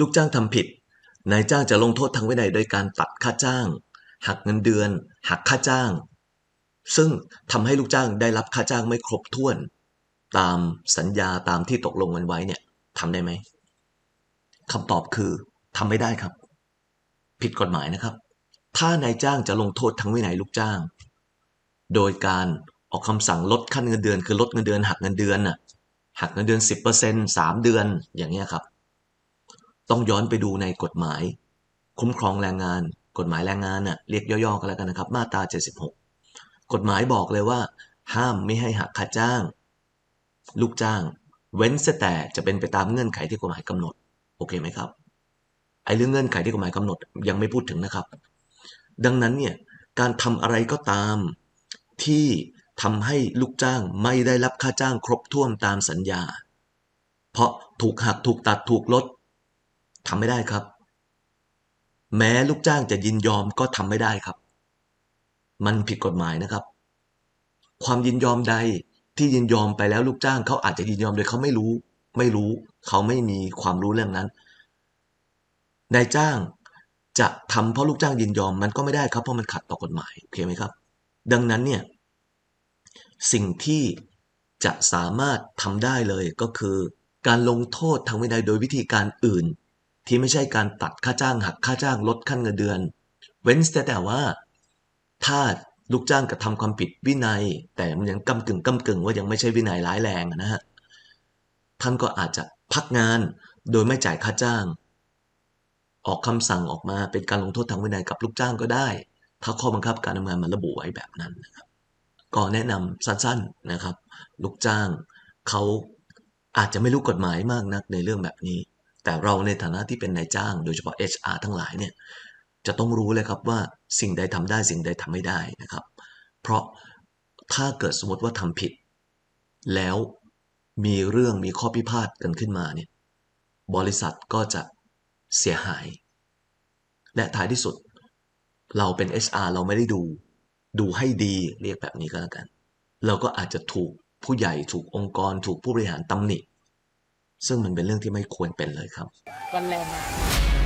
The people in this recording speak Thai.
ลูกจ้างทำผิด นายจ้างจะลงโทษทางวินัยโดยการตัดค่าจ้าง หักเงินเดือน หักค่าจ้าง ซึ่งทำให้ลูกจ้างได้รับค่าจ้างไม่ครบถ้วน ตามสัญญาตามที่ตกลงกันไว้เนี่ยทำได้ไหมคำตอบคือทำไม่ได้ครับ ผิดกฎหมายนะครับ ถ้านายจ้างจะลงโทษทางวินัยลูกจ้าง โดยการออกคำสั่งลดขั้นเงินเดือน คือลดเงินเดือน หักเงินเดือนน่ะหักเงินเดือน 10% 3 เดือนอย่างเงี้ยครับ ต้องย้อนไปดูในกฎหมาย คุ้มครองแรงงาน กฎหมายแรงงานน่ะเรียกย่อๆกันแล้วกันนะครับ มาตรา 76 กฎหมายบอกเลยว่า ห้ามไม่ให้หักค่าจ้าง ลูกจ้าง เว้นแต่จะเป็นไปตามเงื่อนไขที่กฎหมายกำหนด โอเคไหมครับไอ้เรื่องเงื่อนไขที่กฎหมายกำหนดยังไม่พูดถึงนะครับ ดังนั้นเนี่ยการทำอะไรก็ตามที่ทำให้ลูกจ้างไม่ได้รับค่าจ้างครบถ้วนตามสัญญา เพราะถูกหักถูกตัดถูกลด ทำไม่ได้ครับ แม้ลูกจ้างจะยินยอมก็ทำไม่ได้ครับ มันผิดกฎหมายนะครับ ความยินยอมใดที่ยินยอมไปแล้วลูกจ้างเขาอาจจะยินยอมโดยเขาไม่รู้ ไม่รู้ เขาไม่มีความรู้เรื่องนั้นนายจ้างจะทำเพราะลูกจ้างยินยอมมันก็ไม่ได้ครับเพราะมันขัดต่อกฎหมายโอเคไหมครับ ดังนั้นเนี่ยสิ่งที่จะสามารถทำได้เลยก็คือ การลงโทษทางวินัยโดยวิธีการอื่น ที่ไม่ใช่การตัดค่าจ้างหักค่าจ้างลดขั้นเงินเดือน เว้นแต่แต่ว่า ถ้าลูกจ้างกระทำความผิดวินัย แต่มันยังกำกึ่งกำกึ่งว่ายังไม่ใช่วินัยร้ายแรงนะฮะท่านก็อาจจะพักงานโดยไม่จ่ายค่าจ้าง ออกคำสั่งออกมาเป็นการลงโทษทางวินัยกับลูกจ้างก็ได้ ถ้าข้อบังคับการทำงานมันระบุไว้แบบนั้นนะครับก็แนะนำสั้นๆนะครับ ลูกจ้างเขาอาจจะไม่รู้กฎหมายมากนักในเรื่องแบบนี้ แต่เราในฐานะที่เป็นนายจ้าง โดยเฉพาะ HR ทั้งหลายเนี่ยจะต้องรู้เลยครับว่าสิ่งใดทำได้สิ่งใดทำไม่ได้นะครับ เพราะถ้าเกิดสมมติว่าทำผิด แล้วมีเรื่องมีข้อพิพาทกันขึ้นมาเนี่ยบริษัทก็จะเสียหาย และท้ายที่สุด เราเป็น HR เราไม่ได้ดู ดูให้ดีเรียกแบบนี้ก็แล้วกัน เราก็อาจจะถูกผู้ใหญ่ถูกองค์กร ถูกผู้บริหารตำหนิ ซึ่งมันเป็นเรื่องที่ไม่ควรเป็นเลยครับวันแรงมา